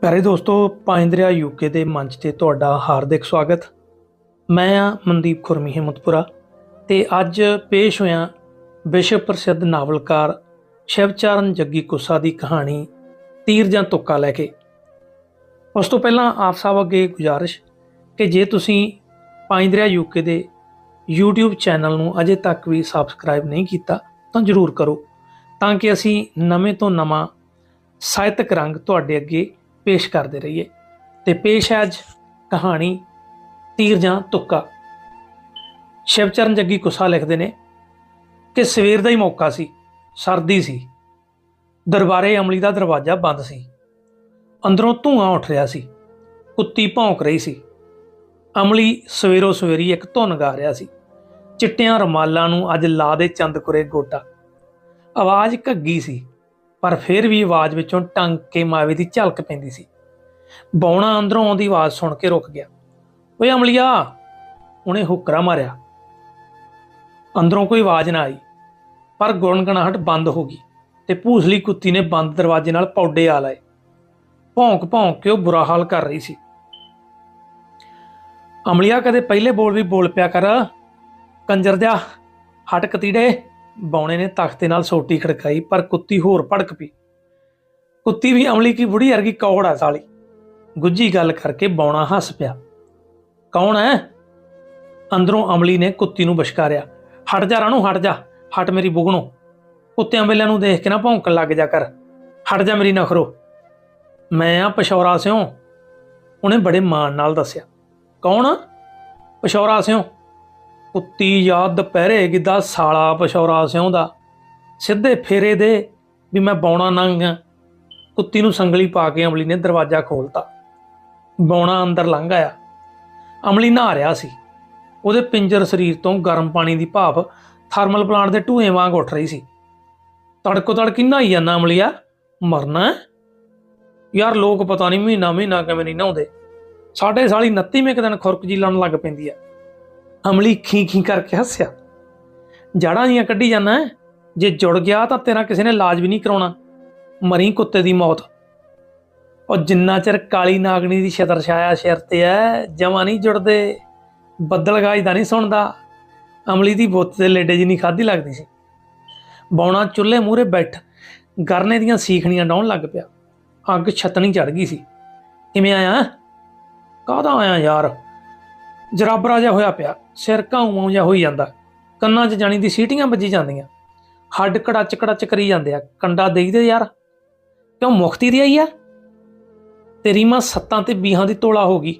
ਪਿਆਰੇ ਦੋਸਤੋ, ਪਾਇੰਦਰਿਆ ਯੂਕੇ ਦੇ ਮੰਚ ਤੇ ਤੁਹਾਡਾ ਹਾਰਦਿਕ ਸਵਾਗਤ। ਮੈਂ ਆ ਮਨਦੀਪ ਖੁਰਮੀ ਹਿੰਮਤਪੁਰਾ ਤੇ ਅੱਜ ਪੇਸ਼ ਹੋਇਆ ਵਿਸ਼ਵ ਪ੍ਰਸਿੱਧ ਨਾਵਲਕਾਰ ਸ਼ਿਵਚਰਨ ਜੱਗੀ ਕੁੱਸਾ ਦੀ ਕਹਾਣੀ ਤੀਰ ਜਾਂ ਤੁੱਕਾ ਲੈ ਕੇ। ਉਸ ਤੋਂ ਪਹਿਲਾਂ ਆਪ ਸਭ ਅੱਗੇ ਗੁਜ਼ਾਰਿਸ਼ ਕਿ ਜੇ ਤੁਸੀਂ ਪਾਇੰਦਰਿਆ ਯੂਕੇ ਦੇ YouTube ਚੈਨਲ ਨੂੰ ਅਜੇ ਤੱਕ ਵੀ ਸਬਸਕ੍ਰਾਈਬ ਨਹੀਂ ਕੀਤਾ, ਤਾਂ ਜਰੂਰ ਕਰੋ, ਤਾਂ ਕਿ ਅਸੀਂ ਨਵੇਂ ਤੋਂ ਨਵਾਂ ਸਾਹਿਤਕ ਰੰਗ ਤੁਹਾਡੇ ਅੱਗੇ ਪੇਸ਼ ਕਰਦੇ ਰਹੀਏ। ਤੇ ਪੇਸ਼ ਹੈ ਅੱਜ ਕਹਾਣੀ ਤੀਰ ਜਾਂ ਤੁੱਕਾ। ਸ਼ਿਵਚਰਨ ਜੱਗੀ ਕੁਸਾ ਲਿਖਦੇ ਨੇ ਕਿ ਸਵੇਰ ਦਾ ਹੀ ਮੌਕਾ ਸੀ, ਸਰਦੀ ਸੀ। ਦਰਬਾਰੇ ਅਮਲੀ ਦਾ ਦਰਵਾਜ਼ਾ ਬੰਦ ਸੀ। ਅੰਦਰੋਂ ਧੂਆਂ ਉੱਠ ਰਿਹਾ ਸੀ, ਕੁੱਤੀ ਭੌਂਕ ਰਹੀ ਸੀ। ਅਮਲੀ ਸਵੇਰੋ ਸਵੇਰੀ ਇੱਕ ਧੁਨ ਗਾ ਰਿਹਾ ਸੀ। ਚਿੱਟਿਆਂ ਰਮਾਲਾਂ ਨੂੰ ਅੱਜ ਲਾ ਦੇ ਚੰਦਕੁਰੇ ਗੋਟਾ। ਆਵਾਜ਼ ਘੱਗੀ ਸੀ। ਪਰ ਫਿਰ ਵੀ ਆਵਾਜ਼ ਵਿੱਚੋਂ ਟੰਗ ਕੇ ਮਾਵੇ ਦੀ ਝਲਕ ਪੈਂਦੀ ਸੀ। ਬੌਣਾ ਅੰਦਰੋਂ ਆਉਂਦੀ ਆਵਾਜ਼ ਸੁਣ ਕੇ ਰੁਕ ਗਿਆ। ਓਏ ਅਮਲੀਆ! ਉਹਨੇ ਹੁਕਰਾ ਮਾਰਿਆ। ਅੰਦਰੋਂ ਕੋਈ ਆਵਾਜ਼ ਨਾ ਆਈ, ਪਰ ਗੁਣਗਣਾਹਟ ਬੰਦ ਹੋ ਗਈ ਤੇ ਭੂਸਲੀ ਕੁੱਤੀ ਨੇ ਬੰਦ ਦਰਵਾਜ਼ੇ ਨਾਲ ਪੌਡੇ ਆ ਲਾਏ। ਭੌਂਕ ਭੌਂਕ ਕੇ ਉਹ ਬੁਰਾ ਹਾਲ ਕਰ ਰਹੀ ਸੀ। ਅਮਲੀਆ, ਕਦੇ ਪਹਿਲੇ ਬੋਲ ਵੀ ਬੋਲ ਪਿਆ ਕਰ। ਕੰਜਰ ਦਿਆ, ਹਟ ਕਤੀੜੇ। ਬੌਣੇ ਨੇ ਤਖਤੇ ਨਾਲ ਸੋਟੀ ਖੜਕਾਈ, ਪਰ ਕੁੱਤੀ ਹੋਰ ਭੜਕ ਪਈ। ਕੁੱਤੀ ਵੀ ਅਮਲੀ ਕੀ ਬੁੜੀ ਵਰਗੀ ਕੌੜ ਆ ਸਾਲੀ। ਗੁੱਜੀ ਗੱਲ ਕਰਕੇ ਬੌਣਾ ਹੱਸ ਪਿਆ। ਕੌਣ ਹੈ ਅੰਦਰੋਂ ਅਮਲੀ ਨੇ ਕੁੱਤੀ ਨੂੰ ਬਸ਼ਕਾਰਿਆ। ਹਟ ਜਾ ਰਾਣੂ, ਹਟ ਜਾ। ਹਟ ਮੇਰੀ ਬੁਗਣੋ। ਕੁੱਤਿਆਂ ਵੇਲਿਆਂ ਨੂੰ ਦੇਖ ਕੇ ਨਾ ਭੌਂਕਣ ਲੱਗ ਜਾ ਕਰ। ਹਟ ਜਾ ਮੇਰੀ ਨਖਰੋ। ਮੈਂ ਆ ਪਸ਼ੌਰਾ ਸਿਓ ਉਹਨੇ ਬੜੇ ਮਾਣ ਨਾਲ ਦੱਸਿਆ। ਕੌਣ ਆ? ਪਸ਼ੌਰਾ ਸਿਓ ਕੁੱਤੀ ਯਾਦ ਦੁਪਹਿਰੇ ਗਿੱਦਾ ਸਾਲਾ ਪਸ਼ੌਰਾ ਸਿਉਂਦਾ। ਸਿੱਧੇ ਫੇਰੇ ਦੇ ਵੀ ਮੈਂ ਬੌਣਾ ਨੰਗ ਆ। ਕੁੱਤੀ ਨੂੰ ਸੰਗਲੀ ਪਾ ਕੇ ਅਮਲੀ ਨੇ ਦਰਵਾਜ਼ਾ ਖੋਲਤਾ। ਬੌਣਾ ਅੰਦਰ ਲੰਘ ਆਇਆ। ਅਮਲੀ ਨਹਾ ਰਿਹਾ ਸੀ। ਉਹਦੇ ਪਿੰਜਰ ਸਰੀਰ ਤੋਂ ਗਰਮ ਪਾਣੀ ਦੀ ਭਾਪ ਥਰਮਲ ਪਲਾਂਟ ਦੇ ਢੂਏ ਵਾਂਗ ਉੱਠ ਰਹੀ ਸੀ। ਤੜਕੋ ਤੜਕੀ ਨਹਾਈ ਜਾਂਦਾ ਅਮਲੀਆ ਮਰਨਾ ਯਾਰ ਲੋਕ ਪਤਾ ਨਹੀਂ ਮਹੀਨਾ ਮਹੀਨਾ ਕਿਵੇਂ ਨਹੀਂ ਨਹਾਉਂਦੇ। ਸਾਡੇ ਸਾਲੀ 29ਵੇਂ ਕੁ ਦਿਨ ਖੁਰਕ ਜੀ ਲਾਉਣ ਲੱਗ ਪੈਂਦੀ ਆ। ਅਮਲੀ ਖੀ ਖੀ ਕਰਕੇ ਹੱਸਿਆ। ਜੜਾਂ ਦੀਆਂ ਕੱਢੀ ਜਾਂਦਾ ਜੇ ਜੁੜ ਗਿਆ ਤਾਂ ਤੇਰਾ ਕਿਸੇ ਨੇ ਇਲਾਜ ਵੀ ਨਹੀਂ ਕਰਾਉਣਾ। ਮਰੀ ਕੁੱਤੇ ਦੀ ਮੌਤ। ਉਹ ਜਿੰਨਾ ਚਿਰ ਕਾਲੀ ਨਾਗਣੀ ਦੀ ਛਤਰ ਛਾਇਆ ਸਿਰ ਤੇ ਐ ਜਮਾ ਨਹੀਂ ਜੁੜਦੇ। ਬੱਦਲ ਗਾਜ ਦਾ ਨਹੀਂ ਸੁਣਦਾ। ਅਮਲੀ ਦੀ ਬੁੱਤ ਦੇ ਲੇਡੇ ਜੀ ਨਹੀਂ ਖਾਦੀ ਲੱਗਦੀ ਸੀ। ਬੌਣਾ ਚੁੱਲ੍ਹੇ ਮੂਹਰੇ ਬੈਠ, ਗਰਨੇ ਦੀਆਂ ਸੀਖਣੀਆਂ ਡਾਉਣ ਲੱਗ ਪਿਆ। ਅੱਗ ਛਤਣੀ ਚੜ ਗਈ ਸੀ। ਕਿਵੇਂ ਆਇਆ? ਕਾਹਦਾ ਆਇਆ ਯਾਰ? ਜਰਾਬਰਾ ਜਿਹਾ ਹੋਇਆ ਪਿਆ, ਸਿਰ ਘਾਉਂ ਜਿਹਾ ਹੋਈ ਜਾਂਦਾ, ਕੰਨਾਂ 'ਚ ਜਾਣੀ ਦੀ ਸੀਟੀਆਂ ਵੱਜੀ ਜਾਂਦੀਆਂ, ਹੱਡ ਕੜਾਚ ਕੜਾਚ ਕਰੀ ਜਾਂਦੇ ਆ, ਕੰਡਾ ਦੇਈਦੇ ਯਾਰ, ਕਿਉਂ ਮੁਖਤੀ ਦੀ ਆਈ ਆ? ਤੇਰੀ ਮਾਂ ਸੱਤਾਂ ਤੇ ਬੀਹਾਂ ਦੀ ਤੋਲਾ ਹੋ ਗਈ,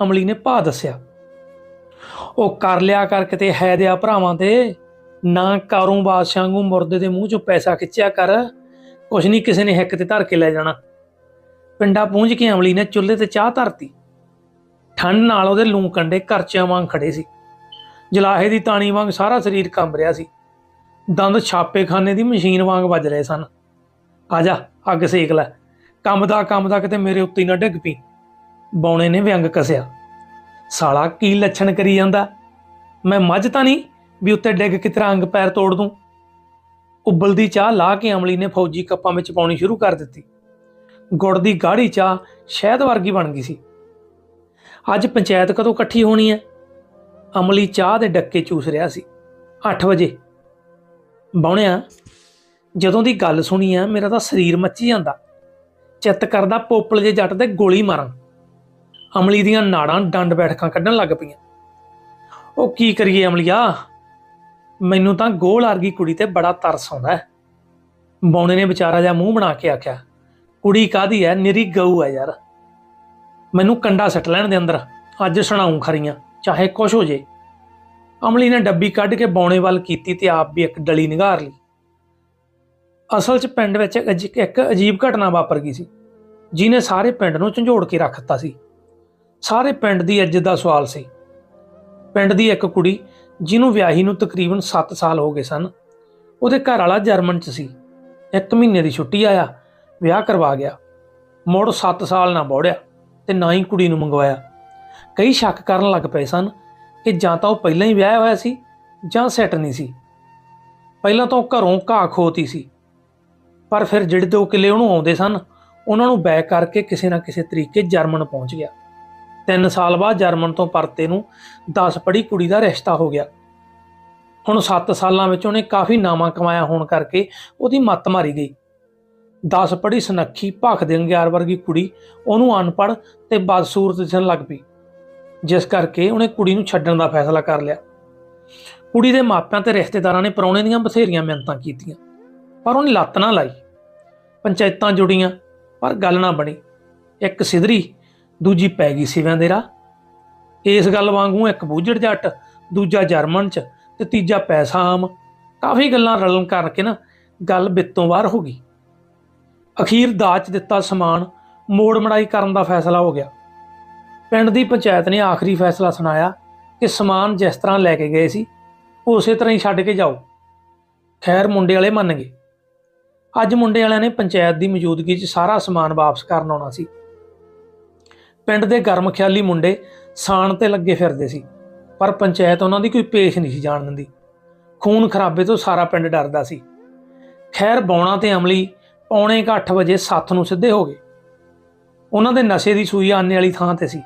ਅਮਲੀ ਨੇ ਭਾ ਦੱਸਿਆ। ਉਹ ਕਰ ਲਿਆ ਕਰ ਕਿਤੇ ਹੈ ਦਿਆ ਭਰਾਵਾਂ ਤੇ, ਨਾ ਕਾਰੋਂ ਬਾਦਸ਼ਾਹ ਨੂੰ ਮੁਰਦੇ ਦੇ ਮੂੰਹ ਚੋਂ ਪੈਸਾ ਖਿੱਚਿਆ ਕਰ, ਕੁਛ ਨਹੀਂ ਕਿਸੇ ਨੇ ਹਿੱਕ ਤੇ ਧਰ ਕੇ ਲੈ ਜਾਣਾ। ਪਿੰਡਾ ਪੂੰਝ ਕੇ ਅਮਲੀ ਨੇ ਚੁੱਲ੍ਹੇ ਤੇ ਚਾਹ ਧਰਤੀ। ਠੰਡ ਨਾਲ ਉਹਦੇ ਲੂੰ ਕੰਡੇ ਕਰਚਿਆਂ ਵਾਂਗ ਖੜੇ ਸੀ। ਜਲਾਹੇ ਦੀ ਤਾਣੀ ਵਾਂਗ ਸਾਰਾ ਸਰੀਰ ਕੰਬ ਰਿਹਾ ਸੀ। ਦੰਦ ਛਾਪੇਖਾਨੇ ਦੀ ਮਸ਼ੀਨ ਵਾਂਗ ਵੱਜ ਰਹੇ ਸਨ। ਆ ਜਾ, ਅੱਗ ਸੇਕ ਲੈ। ਕੰਬ ਦਾ, ਕੰਮ ਦਾ ਕਿਤੇ ਮੇਰੇ ਉੱਤੇ ਹੀ ਨਾ ਡਿੱਗ ਪਈ ਬੌਣੇ ਨੇ ਵਿਅੰਗ ਕਸਿਆ। ਸਾਲਾ, ਕੀ ਲੱਛਣ ਕਰੀ ਜਾਂਦਾ? ਮੈਂ ਮੱਝ ਤਾਂ ਨਹੀਂ ਵੀ ਉੱਤੇ ਡਿੱਗ ਕੇ ਤੇਰਾ ਅੰਗ ਪੈਰ ਤੋੜ ਦੂੰ ਉਬਲਦੀ ਚਾਹ ਲਾ ਕੇ ਅਮਲੀ ਨੇ ਫੌਜੀ ਕੱਪਾਂ ਵਿੱਚ ਪਾਉਣੀ ਸ਼ੁਰੂ ਕਰ ਦਿੱਤੀ। ਗੁੜ ਦੀ ਗਾੜੀ ਚਾਹ ਸ਼ਹਿਦ ਵਰਗੀ ਬਣ ਗਈ ਸੀ। ਅੱਜ ਪੰਚਾਇਤ ਕਦੋਂ ਇਕੱਠੀ ਹੋਣੀ ਹੈ? ਅਮਲੀ ਚਾਹ ਦੇ ਡੱਕੇ ਚੂਸ ਰਿਹਾ ਸੀ। 8 ਵਜੇ। ਬੌਣਿਆ, ਜਦੋਂ ਦੀ ਗੱਲ ਸੁਣੀ ਆ, ਮੇਰਾ ਤਾਂ ਸਰੀਰ ਮੱਚੀ ਜਾਂਦਾ। ਚਿੱਤ ਕਰਦਾ ਪੋਪਲ ਜੇ ਜੱਟ ਦੇ ਗੋਲੀ ਮਾਰਾਂ। ਅਮਲੀ ਦੀਆਂ ਨਾੜਾਂ ਡੰਡ ਬੈਠਕਾਂ ਕੱਢਣ ਲੱਗ ਪਈਆਂ। ਉਹ ਕੀ ਕਰੀਏ ਅਮਲੀਆ? ਮੈਨੂੰ ਤਾਂ ਗੋਲ ਵਰਗੀ ਕੁੜੀ ਤੇ ਬੜਾ ਤਰਸ ਆਉਂਦਾ ਹੈ। ਬੌਣੇ ਨੇ ਵਿਚਾਰਾ ਜਿਹਾ ਮੂੰਹ ਬਣਾ ਕੇ ਆਖਿਆ, ਕੁੜੀ ਕਾਦੀ ਹੈ? ਨਿਰੀ ਗਊ ਹੈ ਯਾਰ। ਮੈਨੂੰ ਕੰਡਾ ਸੱਟ ਲੈਣ ਦੇ ਅੰਦਰ। ਅੱਜ ਸੁਣਾਉਂ ਖਰੀਆਂ, ਚਾਹੇ ਕੁਛ ਹੋ ਜੇ। ਅਮਲੀ ਨੇ ਡੱਬੀ ਕੱਢ ਕੇ ਬੌਣੇ ਵੱਲ ਕੀਤੀ ਤੇ ਆਪ ਵੀ ਇੱਕ ਡਲੀ ਨਿਗਾਰ ਲਈ। ਅਸਲ 'ਚ ਪਿੰਡ ਵਿੱਚ ਇੱਕ ਇੱਕ ਅਜੀਬ ਘਟਨਾ ਵਾਪਰ ਗਈ ਸੀ, ਜਿਹਨੇ ਸਾਰੇ ਪਿੰਡ ਨੂੰ ਝੰਜੋੜ ਕੇ ਰੱਖ ਦਿੱਤਾ ਸੀ। ਸਾਰੇ ਪਿੰਡ ਦੀ ਇੱਜ਼ਤ ਦਾ ਸਵਾਲ ਸੀ। ਪਿੰਡ ਦੀ ਇੱਕ ਕੁੜੀ, ਜਿਹਨੂੰ ਵਿਆਹੀ ਨੂੰ ਤਕਰੀਬਨ 7 ਸਾਲ ਹੋ ਗਏ ਸਨ, ਉਹਦੇ ਘਰ ਵਾਲਾ ਜਰਮਨ 'ਚ ਸੀ। ਇੱਕ ਮਹੀਨੇ ਦੀ ਛੁੱਟੀ ਆਇਆ, ਵਿਆਹ ਕਰਵਾ ਗਿਆ। ਮੁੜ 7 ਸਾਲ ਨਾ ਬੋੜਿਆ। ਤੇ ਨਾ ਹੀ ਕੁੜੀ ਨੂੰ ਮੰਗਵਾਇਆ। ਕਈ ਸ਼ੱਕ ਕਰਨ ਲੱਗ ਪਏ ਸਨ ਕਿ ਜਾਂ ਤਾਂ ਉਹ ਪਹਿਲਾਂ ਹੀ ਵਿਆਹਿਆ ਹੋਇਆ ਸੀ ਜਾਂ ਸੈੱਟ ਨਹੀਂ ਸੀ। ਪਹਿਲਾਂ ਤਾਂ ਉਹ ਘਰੋਂ ਘਾਹ ਖੋਤੀ ਸੀ। ਪਰ ਫਿਰ ਜਿਹੜੇ ਦੋ ਕਿੱਲੇ ਉਹਨੂੰ ਆਉਂਦੇ ਸਨ, ਉਹਨਾਂ ਨੂੰ ਬੈਕ ਕਰਕੇ ਕਿਸੇ ਨਾ ਕਿਸੇ ਤਰੀਕੇ ਜਰਮਨ ਪਹੁੰਚ ਗਿਆ। 3 ਸਾਲ ਬਾਅਦ ਜਰਮਨ ਤੋਂ ਪਰਤੇ ਨੂੰ 10 ਪੜ੍ਹੀ ਕੁੜੀ ਦਾ ਰਿਸ਼ਤਾ ਹੋ ਗਿਆ। ਹੁਣ 7 ਸਾਲਾਂ ਵਿੱਚ ਉਹਨੇ ਕਾਫੀ ਨਾਮਾਂ ਕਮਾਇਆ ਹੋਣ ਕਰਕੇ ਉਹਦੀ ਮੱਤ ਮਾਰੀ ਗਈ। 10 ਪੜ੍ਹੀ ਸੁਨੱਖੀ ਭਖ ਦੇ ਅੰਗਿਆਰ ਵਰਗੀ ਕੁੜੀ ਉਹਨੂੰ ਅਨਪੜ੍ਹ ਤੇ ਬਦਸੂਰਤ ਦਿਸਣ ਲੱਗ ਪਈ, ਜਿਸ ਕਰਕੇ ਉਹਨੇ ਕੁੜੀ ਨੂੰ ਛੱਡਣ ਦਾ ਫੈਸਲਾ ਕਰ ਲਿਆ। ਕੁੜੀ ਦੇ ਮਾਪਿਆਂ ਤੇ ਰਿਸ਼ਤੇਦਾਰਾਂ ਨੇ ਪਰੌਣੇ ਦੀਆਂ ਬਥੇਰੀਆਂ ਮਿਹਨਤਾਂ ਕੀਤੀਆਂ, ਪਰ ਉਹਨੇ ਲੱਤ ਨਾ ਲਾਈ। ਪੰਚਾਇਤਾਂ ਜੁੜੀਆਂ, ਪਰ ਗੱਲ ਨਾ ਬਣੀ। ਇੱਕ ਸਿਧਰੀ, ਦੂਜੀ ਪੈ ਗਈ ਸਿਵਿਆਂ ਦੇ ਰਾਹ। ਇਸ ਗੱਲ ਵਾਂਗੂ ਇੱਕ ਬੂਝੜ ਜੱਟ, ਦੂਜਾ ਜਰਮਨ ਚ ਤੇ ਤੀਜਾ ਪੈਸਾ ਆਮ। ਕਾਫੀ ਗੱਲਾਂ ਰਲਣ ਕਰਕੇ ਨਾ ਗੱਲ ਬਿੱਤੋਂ ਬਾਹਰ ਹੋ ਗਈ। ਅਖੀਰ ਦਾਜ 'ਚ ਦਿੱਤਾ ਸਮਾਨ, ਮੋੜ ਮੜਾਈ ਕਰਨ ਦਾ ਫੈਸਲਾ ਹੋ ਗਿਆ। ਪਿੰਡ ਦੀ ਪੰਚਾਇਤ ਨੇ ਆਖਰੀ ਫੈਸਲਾ ਸੁਣਾਇਆ ਕਿ ਸਮਾਨ ਜਿਸ ਤਰ੍ਹਾਂ ਲੈ ਕੇ ਗਏ ਸੀ, ਉਸੇ ਤਰ੍ਹਾਂ ਹੀ ਛੱਡ ਕੇ ਜਾਓ। ਖੈਰ ਮੁੰਡੇ ਵਾਲੇ ਮੰਨ ਗਏ। ਅੱਜ ਮੁੰਡੇ ਵਾਲਿਆਂ ਨੇ ਪੰਚਾਇਤ ਦੀ ਮੌਜੂਦਗੀ 'ਚ ਸਾਰਾ ਸਮਾਨ ਵਾਪਸ ਕਰਨ ਆਉਣਾ ਸੀ। ਪਿੰਡ ਦੇ ਗਰਮ ਖਿਆਲੀ ਮੁੰਡੇ ਸਾਣ ਤੇ ਲੱਗੇ ਫਿਰਦੇ ਸੀ, ਪਰ ਪੰਚਾਇਤ ਉਹਨਾਂ ਦੀ ਕੋਈ ਪੇਸ਼ ਨਹੀਂ ਸੀ ਜਾਣ ਦਿੰਦੀ। ਖੂਨ ਖਰਾਬੇ ਤੋਂ ਸਾਰਾ ਪਿੰਡ ਡਰਦਾ ਸੀ। ਖੈਰ ਬੌਣਾ ਤੇ ਅਮਲੀ ਪੌਣੇ 8 ਵਜੇ ਸੱਥ ਨੂੰ ਸਿੱਧੇ ਹੋ ਗਏ। ਉਹਨਾਂ ਦੇ ਨਸ਼ੇ ਦੀ ਸੂਈ ਆਨੇ ਵਾਲੀ ਥਾਂ ਤੇ ਸੀ।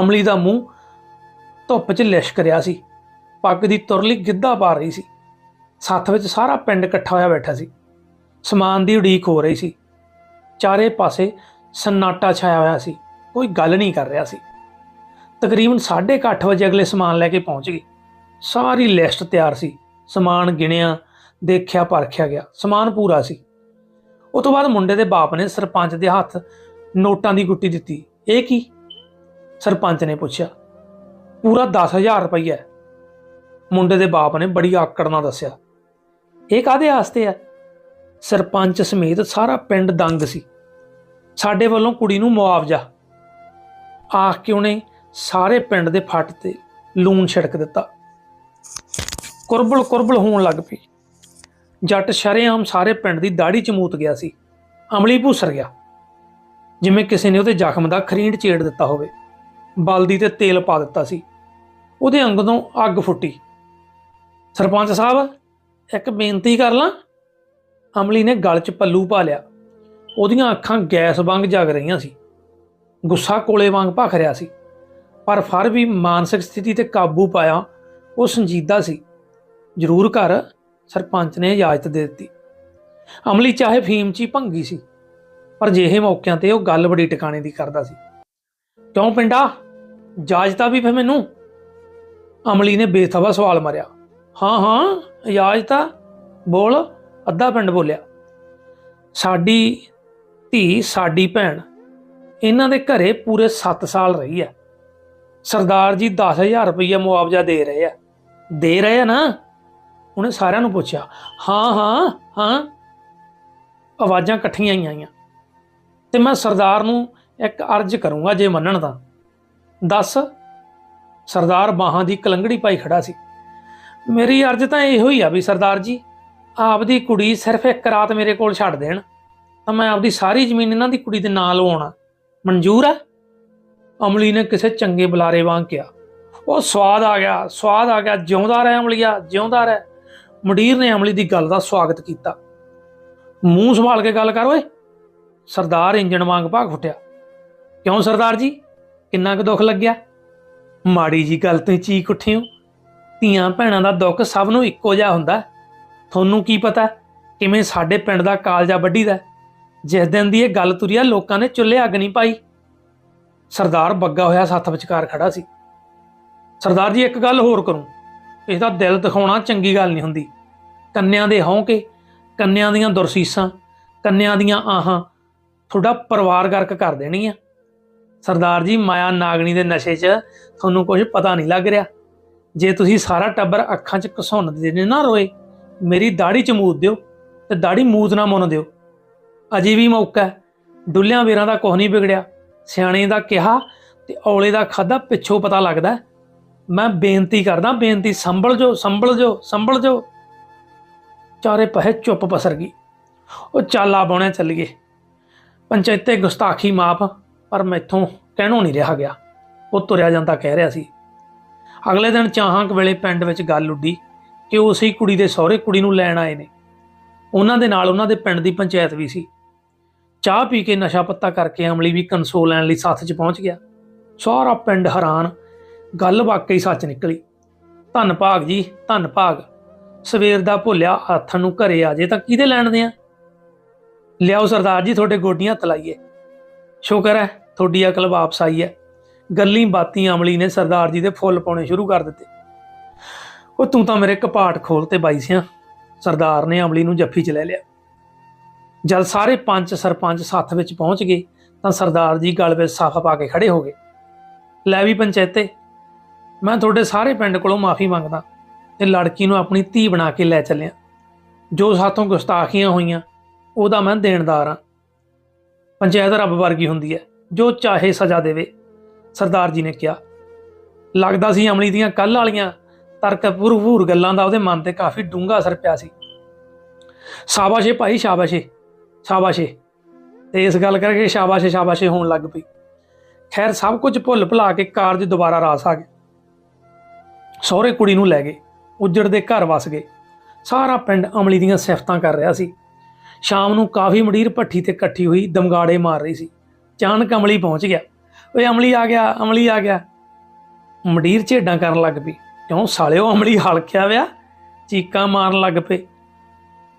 ਅਮਲੀ ਦਾ ਮੂੰਹ ਧੁੱਪ 'ਚ ਲਿਸ਼ਕ ਰਿਹਾ ਸੀ। ਪੱਗ ਦੀ ਤੁਰਲੀ ਗਿੱਧਾ ਪਾ ਰਹੀ ਸੀ। ਸੱਥ ਵਿੱਚ ਸਾਰਾ ਪਿੰਡ ਇਕੱਠਾ ਹੋਇਆ ਬੈਠਾ ਸੀ। ਸਮਾਨ ਦੀ ਉਡੀਕ ਹੋ ਰਹੀ ਸੀ। ਚਾਰੇ ਪਾਸੇ ਸੰਨਾਟਾ ਛਾਇਆ ਹੋਇਆ ਸੀ। ਕੋਈ ਗੱਲ ਨਹੀਂ ਕਰ ਰਿਹਾ ਸੀ। ਤਕਰੀਬਨ 8:30 ਵਜੇ ਅਗਲੇ ਸਮਾਨ ਲੈ ਕੇ ਪਹੁੰਚ ਗਏ। ਸਾਰੀ ਲਿਸਟ ਤਿਆਰ ਸੀ। ਸਮਾਨ ਗਿਣਿਆ, ਦੇਖਿਆ, ਪਰਖਿਆ ਗਿਆ। ਸਮਾਨ ਪੂਰਾ ਸੀ। ਉਸ ਤੋਂ ਬਾਅਦ ਮੁੰਡੇ ਦੇ ਬਾਪ ਨੇ ਸਰਪੰਚ ਦੇ ਹੱਥ ਨੋਟਾਂ ਦੀ ਗੁੱਟੀ ਦਿੱਤੀ। ਇਹ ਕੀ? ਸਰਪੰਚ ਨੇ ਪੁੱਛਿਆ, ਪੂਰਾ 10000 ਰੁਪਈਆ ਮੁੰਡੇ ਦੇ ਬਾਪ ਨੇ ਬੜੀ ਆਕੜ ਨਾਲ ਦੱਸਿਆ, ਇਹ ਕਾਦੇ ਆਸਤੇ ਆ ਸਰਪੰਚ ਸਮੇਤ ਸਾਰਾ ਪਿੰਡ ਦੰਗ ਸੀ। ਸਾਡੇ ਵੱਲੋਂ ਕੁੜੀ ਨੂੰ ਮੁਆਵਜ਼ਾ। ਆਖ ਕੇ ਉਹਨੇ ਸਾਰੇ ਪਿੰਡ ਦੇ ਫੱਟ ਤੇ ਲੂਣ ਛਿੜਕ ਦਿੱਤਾ। ਕੁਰਬਲ ਕੁਰਬਲ ਹੋਣ ਲੱਗ ਪਈ। ਜੱਟ ਸ਼ਰੇਆਮ ਸਾਰੇ ਪਿੰਡ ਦੀ ਦਾੜੀ ਚਮੂਤ ਗਿਆ ਸੀ। ਅਮਲੀ ਭੂਸਰ ਗਿਆ। ਜਿਵੇਂ ਕਿਸੇ ਨੇ ਉਹਦੇ ਜ਼ਖਮ ਦਾ ਖਰੀਂਡ ਚੇੜ ਦਿੱਤਾ ਹੋਵੇ। ਬਲਦੀ ਤੇ ਤੇਲ ਪਾ ਦਿੱਤਾ ਸੀ। ਉਹਦੇ ਅੰਗ ਤੋਂ ਅੱਗ ਫੁੱਟੀ। ਸਰਪੰਚ ਸਾਹਿਬ, ਇੱਕ ਬੇਨਤੀ ਕਰ ਲਾਂ। ਅਮਲੀ ਨੇ ਗਲ 'ਚ ਪੱਲੂ ਪਾ ਲਿਆ। ਉਹਦੀਆਂ ਅੱਖਾਂ ਗੈਸ ਵਾਂਗ ਜਗ ਰਹੀਆਂ ਸੀ। ਗੁੱਸਾ ਕੋਲੇ ਵਾਂਗ ਭਖ ਰਿਹਾ ਸੀ। ਪਰ ਫਰ ਵੀ ਮਾਨਸਿਕ ਸਥਿਤੀ ਤੇ ਕਾਬੂ ਪਾਇਆ ਉਹ ਸੰਜੀਦਾ ਸੀ। ਜ਼ਰੂਰ ਕਰ। ਸਰਪੰਚ ਨੇ ਇਜਾਜ਼ਤ ਦੇ ਦਿੱਤੀ। ਅਮਲੀ ਚਾਹੇ ਫੀਮ 'ਚ ਹੀ ਭੰਗੀ ਸੀ, ਪਰ ਜਿਹੇ ਮੌਕਿਆਂ ਤੇ ਉਹ ਗੱਲ ਬੜੀ ਟਿਕਾਣੇ ਦੀ ਕਰਦਾ ਸੀ। ਕਿਉਂ ਪਿੰਡਾ? ਇਜਾਜ਼ਤ ਆ ਵੀ ਫੇ ਮੈਨੂੰ? ਅਮਲੀ ਨੇ ਬੇਥਵਾ ਸਵਾਲ ਮਾਰਿਆ। ਹਾਂ ਹਾਂ, ਇਜਾਜ਼ਤ ਆ। ਬੋਲ। ਅੱਧਾ ਪਿੰਡ ਬੋਲਿਆ। ਸਾਡੀ ਧੀ, ਸਾਡੀ ਭੈਣ, ਇਹਨਾਂ ਦੇ ਘਰੇ ਪੂਰੇ 7 ਸਾਲ ਰਹੀ ਹੈ। ਸਰਦਾਰ ਜੀ 10000 ਰੁਪਏ ਮੁਆਵਜ਼ਾ ਦੇ ਰਹੇ ਆ। ਦੇ ਰਹੇ ਆ ਨਾ? ਉਹਨੇ ਸਾਰਿਆਂ ਨੂੰ ਪੁੱਛਿਆ, ਹਾਂ ਹਾਂ ਹਾਂ। ਆਵਾਜ਼ਾਂ ਇਕੱਠੀਆਂ ਹੀ ਆਈਆਂ। ਤੇ ਮੈਂ ਸਰਦਾਰ ਨੂੰ ਇੱਕ ਅਰਜ਼ ਕਰੂੰਗਾ ਜੇ ਮੰਨਣ ਤਾਂ ਦੱਸ, ਸਰਦਾਰ ਬਾਹਾਂ ਦੀ ਕਲੰਗੜੀ ਪਾਈ ਖੜਾ ਸੀ। ਮੇਰੀ ਅਰਜ਼ ਤਾਂ ਇਹੋ ਹੀ ਆ ਵੀ ਸਰਦਾਰ ਜੀ, ਆਪਦੀ ਕੁੜੀ ਸਿਰਫ ਇੱਕ ਰਾਤ ਮੇਰੇ ਕੋਲ ਛੱਡ ਦੇਣ, ਤਾਂ ਮੈਂ ਆਪਦੀ ਸਾਰੀ ਜ਼ਮੀਨ ਇਹਨਾਂ ਦੀ ਕੁੜੀ ਦੇ ਨਾਂ ਲਵਾਉਣਾ। ਮਨਜ਼ੂਰ ਹੈ ਅਮਲੀ ਨੇ ਕਿਸੇ ਚੰਗੇ ਬੁਲਾਰੇ ਵਾਂਗ ਕਿਹਾ। ਉਹ ਸਵਾਦ ਆ ਗਿਆ, ਸਵਾਦ ਆ ਗਿਆ, ਜਿਉਂਦਾ ਰਹਿ ਅਮਲੀਆ, ਜਿਉਂਦਾ ਰਹਿ। ਮੁਡੀਰ ਨੇ ਅਮਲੀ ਦੀ ਗੱਲ ਦਾ ਸਵਾਗਤ ਕੀਤਾ। ਮੂੰਹ ਸੰਭਾਲ ਕੇ ਗੱਲ ਕਰ ਓਏ। ਸਰਦਾਰ ਇੰਜਣ ਵਾਂਗ ਭਾਗ ਫੁੱਟਿਆ। ਕਿਉਂ ਸਰਦਾਰ ਜੀ? ਕਿੰਨਾ ਕੁ ਦੁੱਖ ਲੱਗਿਆ? ਮਾੜੀ ਜੀ ਗੱਲ ਤੇ ਚੀਕ ਉੱਠੇ ਹੋ ਧੀਆਂ ਭੈਣਾਂ ਦਾ ਦੁੱਖ ਸਭ ਨੂੰ ਇੱਕੋ ਜਿਹਾ ਹੁੰਦਾ। ਤੁਹਾਨੂੰ ਕੀ ਪਤਾ ਕਿਵੇਂ ਸਾਡੇ ਪਿੰਡ ਦਾ ਕਾਲਜਾ ਵੱਢੀਦਾ। ਹੈ? ਜਿਸ ਦਿਨ ਦੀ ਇਹ ਗੱਲ ਤੁਰਿਆ ਲੋਕਾਂ ਨੇ ਚੁੱਲ੍ਹੇ ਅੱਗ ਨਹੀਂ ਪਾਈ। ਸਰਦਾਰ ਬੱਗਾ ਹੋਇਆ ਸੱਥ ਵਿਚਕਾਰ ਖੜਾ ਸੀ। ਸਰਦਾਰ ਜੀ, ਇੱਕ ਗੱਲ ਹੋਰ ਕਰੂੰ। ਇਸ ਦਿਲ ਦਿਖਾਉਣਾ ਚੰਗੀ ਗੱਲ ਨਹੀਂ ਹੁੰਦੀ। ਕੰਨਿਆਂ ਦੇ ਹੌਂਕੇ ਕੰਨਿਆਂ ਦੀਆਂ ਦੁਰਸੀਸਾਂ, ਕੰਨਿਆਂ ਦੀਆਂ ਆਹਾਂ, ਤੁਹਾਡਾ ਪਰਿਵਾਰ ਗਰਕ ਕਰ ਦੇਣੀ ਆ। ਸਰਦਾਰ ਜੀ, ਮਾਇਆ ਨਾਗਣੀ ਦੇ ਨਸ਼ੇ 'ਚ ਤੁਹਾਨੂੰ ਕੁਝ ਪਤਾ ਨਹੀਂ ਲੱਗ ਰਿਹਾ। ਜੇ ਤੁਸੀਂ ਸਾਰਾ ਟੱਬਰ ਅੱਖਾਂ 'ਚ ਘਸੁੰਨ ਦੇ ਨਾ ਰੋਏ, ਮੇਰੀ ਦਾੜੀ 'ਚ ਮੂਤ ਦਿਓ ਤੇ ਦਾੜੀ ਮੂਤ ਨਾ ਮੁੰਨ ਦਿਓ। ਅਜੇ ਵੀ ਮੌਕਾ ਹੈ। ਡੁੱਲਿਆਂ ਵੀਰਾਂ ਦਾ ਕੁਝ ਨਹੀਂ ਵਿਗੜਿਆ। ਸਿਆਣੇ ਦਾ ਕਿਹਾ ਤੇ ਔਲੇ ਦਾ ਖਾਦਾ ਪਿੱਛੋਂ ਪਤਾ ਲੱਗਦਾ ਮੈਂ ਬੇਨਤੀ ਕਰਦਾ, ਬੇਨਤੀ ਸੰਭਲ ਜੋ ਸੰਭਲ ਜੋ ਸੰਭਲ ਜੋ। ਚਾਰੇ ਪਹੇ ਚੁੱਪ ਪਸਰ ਗਈ। ਉਹ ਚਾਲਾ ਬੋਣਿਆ ਚੱਲੀਏ ਪੰਚਾਇਤੇ ਗੁਸਤਾਖੀ ਮਾਪ ਪਰ ਮੈਥੋਂ ਕਹਿਣੋਂ ਨਹੀਂ ਰਿਹਾ ਗਿਆ। ਉਹ ਤੁਰਿਆ ਜਾਂਦਾ ਕਹਿ ਰਿਹਾ ਸੀ। ਅਗਲੇ ਦਿਨ ਚਾਹਾਂ ਕੁ ਵੇਲੇ ਪਿੰਡ ਵਿੱਚ ਗੱਲ ਉੱਡੀ ਕਿ ਉਸੇ ਕੁੜੀ ਦੇ ਸਹੁਰੇ ਕੁੜੀ ਨੂੰ ਲੈਣ ਆਏ ਨੇ। ਉਹਨਾਂ ਦੇ ਨਾਲ ਉਹਨਾਂ ਦੇ ਪਿੰਡ ਦੀ ਪੰਚਾਇਤ ਵੀ ਸੀ। ਚਾਹ ਪੀ ਕੇ ਨਸ਼ਾ ਪੱਤਾ ਕਰਕੇ ਅਮਲੀ ਵੀ ਕੰਸੋਲ ਲੈਣ ਲਈ ਸਾਥ 'ਚ ਪਹੁੰਚ ਗਿਆ। ਸਾਰਾ ਪਿੰਡ ਹੈਰਾਨ ਗੱਲ ਵਾਕਈ ਸੱਚ ਨਿਕਲੀ। ਧੰਨ ਭਾਗ ਜੀ, ਧੰਨ ਭਾਗ। ਸਵੇਰ ਦਾ ਭੁੱਲਿਆ ਆਥਣ ਨੂੰ ਘਰੇ ਆ ਜੇ ਤਾਂ ਕਿਹਦੇ ਲੈਣ ਦੇ ਆ? ਲਿਆਓ ਸਰਦਾਰ ਜੀ, ਤੁਹਾਡੇ ਗੋਡੀਆਂ ਤਲਾਈਏ ਸ਼ੁਕਰ ਹੈ, ਤੁਹਾਡੀ ਅਕਲ ਵਾਪਸ ਆਈ ਹੈ। ਗੱਲੀ ਬਾਤੀ ਅਮਲੀ ਨੇ ਸਰਦਾਰ ਜੀ ਦੇ ਫੁੱਲ ਪਾਉਣੇ ਸ਼ੁਰੂ ਕਰ ਦਿੱਤੇ। ਉਹ ਤੂੰ ਤਾਂ ਮੇਰੇ ਕਪਾਟ ਖੋਲ ਤੇ ਬਾਈ ਸਿਆ। ਸਰਦਾਰ ਨੇ ਅਮਲੀ ਨੂੰ ਜੱਫੀ 'ਚ ਲੈ ਲਿਆ। ਜਦ ਸਾਰੇ ਪੰਚ ਸਰਪੰਚ ਸੱਥ ਵਿੱਚ ਪਹੁੰਚ ਗਏ, ਤਾਂ ਸਰਦਾਰ ਜੀ ਗਲ ਵਿੱਚ ਸਾਫਾ ਪਾ ਕੇ ਖੜੇ ਹੋ ਗਏ। ਲੈ ਵੀ ਪੰਚਾਇਤੇ ਮੈਂ ਤੁਹਾਡੇ ਸਾਰੇ ਪਿੰਡ ਕੋਲੋਂ ਮਾਫੀ ਮੰਗਦਾ ਤੇ ਲੜਕੀ ਨੂੰ ਆਪਣੀ ਧੀ ਬਣਾ ਕੇ ਲੈ ਚੱਲਿਆ। ਜੋ ਸਾਥੋਂ ਗੁਸਤਾਖੀਆਂ ਹੋਈਆਂ, ਉਹਦਾ ਮੈਂ ਦੇਣਦਾਰ ਹਾਂ। ਪੰਚਾਇਤ ਰੱਬ ਵਰਗੀ ਹੁੰਦੀ ਹੈ, ਜੋ ਚਾਹੇ ਸਜ਼ਾ ਦੇਵੇ, ਸਰਦਾਰ ਜੀ ਨੇ ਕਿਹਾ। ਲੱਗਦਾ ਸੀ ਅਮਲੀ ਦੀਆਂ ਕੱਲ ਵਾਲੀਆਂ ਤਰਕ ਭੂਰ ਗੱਲਾਂ ਦਾ ਉਹਦੇ ਮਨ ਤੇ ਕਾਫੀ ਡੂੰਘਾ ਅਸਰ ਪਿਆ ਸੀ। ਸ਼ਾਬਾਸ਼ੇ ਭਾਈ, ਸ਼ਾਬਾਸ਼ੇ ਸ਼ਾਬਾਸ਼ੇ। ਤੇ ਇਸ ਗੱਲ ਕਰਕੇ ਸ਼ਾਬਾਸ਼ੇ ਸ਼ਾਬਾਸ਼ੇ ਹੋਣ ਲੱਗ ਪਈ। ਖੈਰ, ਸਭ ਕੁਝ ਭੁੱਲ ਭੁਲਾ ਕੇ ਕਾਰਜ ਦੁਬਾਰਾ ਰਾਸ ਆ ਗਿਆ। ਸਹੁਰੇ ਕੁੜੀ ਨੂੰ ਲੈ ਗਏ ਉੱਜੜਦੇ ਘਰ ਵਸ ਗਏ। ਸਾਰਾ ਪਿੰਡ ਅਮਲੀ ਦੀਆਂ ਸਿਫਤਾਂ ਕਰ ਰਿਹਾ ਸੀ। ਸ਼ਾਮ ਨੂੰ ਕਾਫੀ ਮਡੀਰ ਭੱਠੀ ਤੇ ਇਕੱਠੀ ਹੋਈ ਦਮਗਾੜੇ ਮਾਰ ਰਹੀ ਸੀ। ਅਚਾਨਕ ਅਮਲੀ ਪਹੁੰਚ ਗਿਆ। ਓਏ ਅਮਲੀ ਆ ਗਿਆ, ਅਮਲੀ ਆ ਗਿਆ। ਮਡੀਰ ਝੇਡਾਂ ਕਰਨ ਲੱਗ ਪਈ। ਕਿਉਂ ਸਾਲਿਓ ਅਮਲੀ ਹਲਕਿਆ ਵਿਆ? ਚੀਕਾਂ ਮਾਰਨ ਲੱਗ ਪਏ।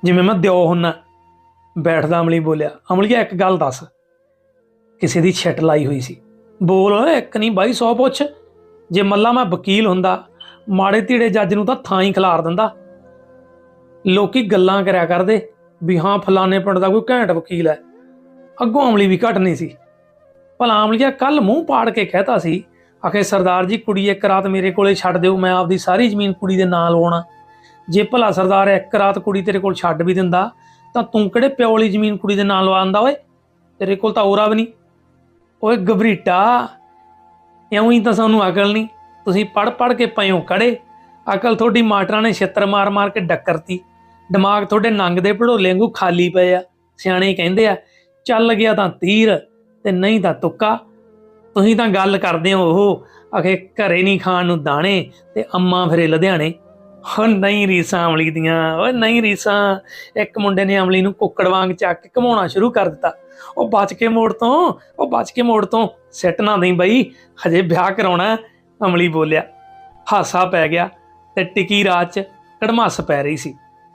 ਜਿਵੇਂ ਮੈਂ ਦਿਓ ਹੁੰਨਾ। ਬੈਠਦਾ ਅਮਲੀ ਬੋਲਿਆ ਅਮਲੀਆ ਇੱਕ ਗੱਲ ਦੱਸ। ਕਿਸੇ ਦੀ ਛਿੱਟ ਲਾਈ ਹੋਈ ਸੀ। ਬੋਲ ਇੱਕ ਨਹੀਂ ਬਾਈ, ਸੌ ਪੁੱਛ। ਜੇ ਮੱਲਾ ਮੈਂ ਵਕੀਲ ਹੁੰਦਾ ਮਾੜੇ ਧੀੜੇ ਜੱਜ ਨੂੰ ਤਾਂ ਥਾਂ ਹੀ ਖਿਲਾਰ ਦਿੰਦਾ। ਲੋਕੀ ਗੱਲਾਂ ਕਰਿਆ ਕਰਦੇ ਵੀ ਹਾਂ, ਫਲਾਣੇ ਪਿੰਡ ਦਾ ਕੋਈ ਘੈਂਟ ਵਕੀਲ ਹੈ। ਅੱਗੋਂ ਅਮਲੀ ਵੀ ਘਟ ਨਹੀਂ ਸੀ। ਭਲਾ ਅਮਲੀਆ ਕੱਲ ਮੂੰਹ ਪਾੜ ਕੇ ਕਹਿਤਾ ਸੀ, ਆਖੇ ਸਰਦਾਰ ਜੀ, ਕੁੜੀ ਇੱਕ ਰਾਤ ਮੇਰੇ ਕੋਲੇ ਛੱਡ ਦਿਓ, ਮੈਂ ਆਪਦੀ ਸਾਰੀ ਜ਼ਮੀਨ ਕੁੜੀ ਦੇ ਨਾਂ ਲਵਾਉਣਾ। ਜੇ ਭਲਾ ਸਰਦਾਰ ਇੱਕ ਰਾਤ ਕੁੜੀ ਤੇਰੇ ਕੋਲ ਛੱਡ ਵੀ ਦਿੰਦਾ, ਤਾਂ ਤੂੰ ਕਿਹੜੇ ਪਿਓ ਵਾਲੀ ਜ਼ਮੀਨ ਕੁੜੀ ਦੇ ਨਾਂ ਲਵਾਉਂਦਾ ਓਏ? ਤੇਰੇ ਕੋਲ ਤਾਂ ਔਰਾ ਵੀ ਨਹੀਂ। ਓਏ ਗਬਰੀਟਾ, ਇਉਂ ਹੀ ਤਾਂ ਸਾਨੂੰ ਅਕਲ ਨਹੀਂ। ਤੁਸੀਂ ਪੜ ਪੜ ਕੇ ਪਇਓ ਕੜੇ। ਅਕਲ ਤੁਹਾਡੀ ਮਾਟਰਾਂ ਨੇ ਛਿੱਤਰ ਮਾਰ ਮਾਰ ਕੇ ਡੱਕਰਤੀ। ਦਿਮਾਗ ਤੁਹਾਡੇ ਨੰਗ ਦੇ ਭੜੋਲੇ ਵਾਂਗੂ ਖਾਲੀ ਪਏ ਆ। ਸਿਆਣੇ ਕਹਿੰਦੇ ਆ, ਚੱਲ ਗਿਆ ਤਾਂ ਤੀਰ ਤੇ ਨਹੀਂ ਤਾਂ ਤੁੱਕਾ। ਤੁਸੀਂ ਤਾਂ ਗੱਲ ਕਰਦੇ ਹੋ ਉਹ, ਅਖੇ ਘਰੇ ਨਹੀਂ ਖਾਣ ਨੂੰ ਦਾਣੇ ਤੇ ਅੰਮਾ ਫਿਰੇ ਲੁਧਿਆਣੇ। ਹੋ ਨਹੀਂ ਰੀਸਾਂ ਅਮਲੀ ਦੀਆਂ ਓਏ ਨਹੀਂ ਰੀਸਾਂ। ਇੱਕ ਮੁੰਡੇ ਨੇ ਅਮਲੀ ਨੂੰ ਕੁੱਕੜ ਵਾਂਗ ਚੱਕ ਕੇ ਘਮਾਉਣਾ ਸ਼ੁਰੂ ਕਰ ਦਿੱਤਾ। ਉਹ ਬਚ ਕੇ ਮੋੜ ਤੋਂ, ਉਹ ਬਚ ਕੇ ਮੋੜ ਤੋਂ ਸਿੱਟ ਨਾ ਨਹੀਂ ਬਈ, ਹਜੇ ਵਿਆਹ ਕਰਾਉਣਾ। ਅਮਲੀ ਬੋਲਿਆ ਹਾਸਾ ਪੈ ਗਿਆ ਤੇ ਟਿੱਕੀ ਰਾਤ ਚ ਕੜਮਾਸ ਪੈ ਰਹੀ ਸੀ।